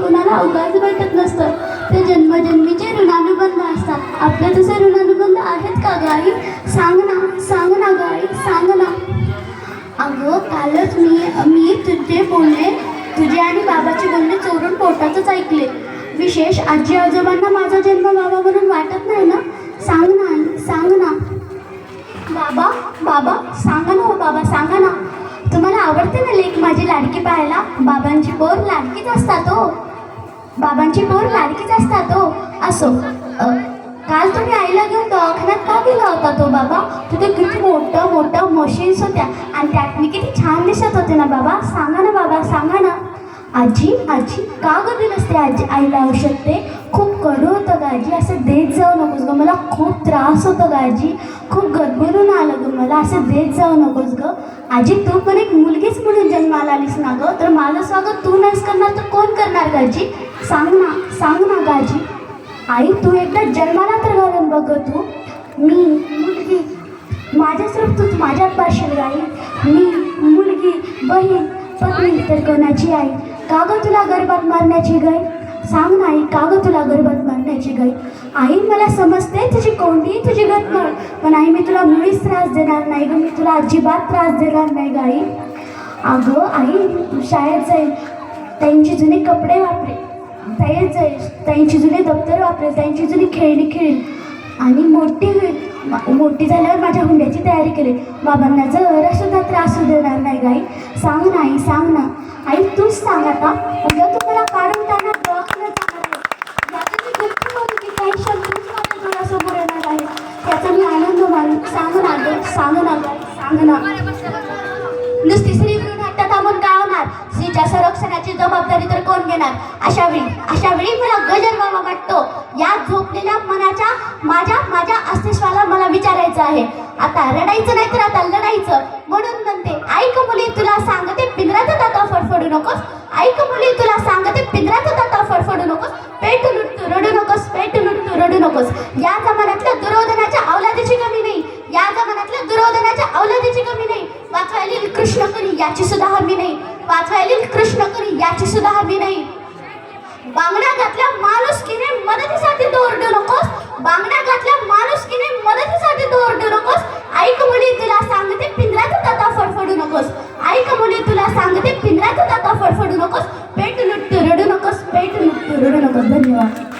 कुणाला उगाच भेटत नसतं. ते जन्मजन्मीचे ऋणानुबंध असतात. आपले तसे ऋणानुबंध आहेत का गाई? सांग ना सांग ना गाई सांग ना. अगं कालच मी मी तुझे बोलणे तुझे आणि बाबाचे बोलणे चोरून पोटातच ऐकले. विशेष आजी आजोबांना माझा जन्म बाबा म्हणून वाटत नाही ना? सांग ना सांग ना. बाबा बाबा सांगा ना हो बाबा सांगा ना. तुम्हाला आवडते ना लेख माझी लाडकी पाहायला? बाबांची पोर लाडकीच असतात हो. बाबांची पोर लाडकीच असतात हो. असो. काल तुम्ही आईला घेऊन दवाखान्यात का गेला होता तो बाबा? तिथे किती मोठं मोठं मशीन्स होत्या. आणि त्यात मी किती छान दिसत होते ना बाबा? सांगा ना बाबा सांगा ना. आजी आजी का गदी नसते आजी? आईला औषध ते त्रास होतो ग आजी खूप गदबरून आलं गं मला. असं देत जाऊ नकोस ग. आजी तू पण एक मुलगीच म्हणून जन्माला आलीस ना गं. तर माझं स्वागत तू नाहीस करणार तर कोण करणार गाजी सांग ना सांग ना गाजी आई तू एकदा जन्माला तर घालून बघ तू. मी मुलगी माझ्याच तूच माझ्यात पाशील गाई. मी मुलगी बहीण पत्नी तर कोणाची आई? का गं तुला गर्भात मारण्याची गाई सांग ना आई का ग तुला गर्भात मारण्याची गाई आई मला समजते तुझी कोंडी तुझी गतमळ. पण आई मी तुला मुळीच त्रास देणार नाही ग मी तुला अजिबात त्रास देणार नाही गाई अगं आई तू शाळेत जाईल त्यांचे जुने कपडे वापरे. शाळेत जाईल त्यांची जुने दप्तर वापरेल त्यांची जुनी खेळणी खेळेल आणि मोठी होईल मोठी झाल्यावर माझ्या हुंड्याची तयारी करेल बाबांना जरासुद्धा त्रास होऊ देणार नाही गाई सांग ना आई सांग ना. आई तूच सांग आता. उद्या तुम्हाला काढून सांग ना सांग ना. नुसती श्री भ्रूण हत्या थांबून काय होणार? स्त्रीच्या संरक्षणाची जबाबदारी तर कोण घेणार? अशा वेळी अशा वेळी मला गजर बाबा वाटतो. या झोपलेल्या मनाच्या माझ्या माझ्या अस्तित्वाला मला विचारायचं आहे. आता रडायचं नाही तर आता लढायचं. म्हणून म्हणते ऐक मुली तुला सांगते पिंजराचा दाता फडफडू नकोस. ऐक मुली तुला सांगते पिंजराचा दाता फडफडू नकोस. पेट लुटतो रडू नकोस पेट लुटतो रडू नकोस. या जमान्यातल्या दुर्योधनाच्या अवलादीची औलादीची कमी नाही वाचवायला कृष्ण करी याची सुद्धा हमी नाही वाचवायला कृष्ण करी याची सुद्धा हमी नाही. बांगड्या घातल्या माणुसकीने मदतीसाठी दोरडू नकोस बांगड्या घातल्या माणुसकीने मदतीसाठी दोरडू नकोस. ऐक मुली तुला सांगते पिंजऱ्यात दाता फडफडू नकोस. ऐक मुली तुला सांगते पिंजऱ्यात दाता फडफडू नकोस. पेट लुटतो रडू नकोस पेट लुटतो रडू नकोस. धन्यवाद.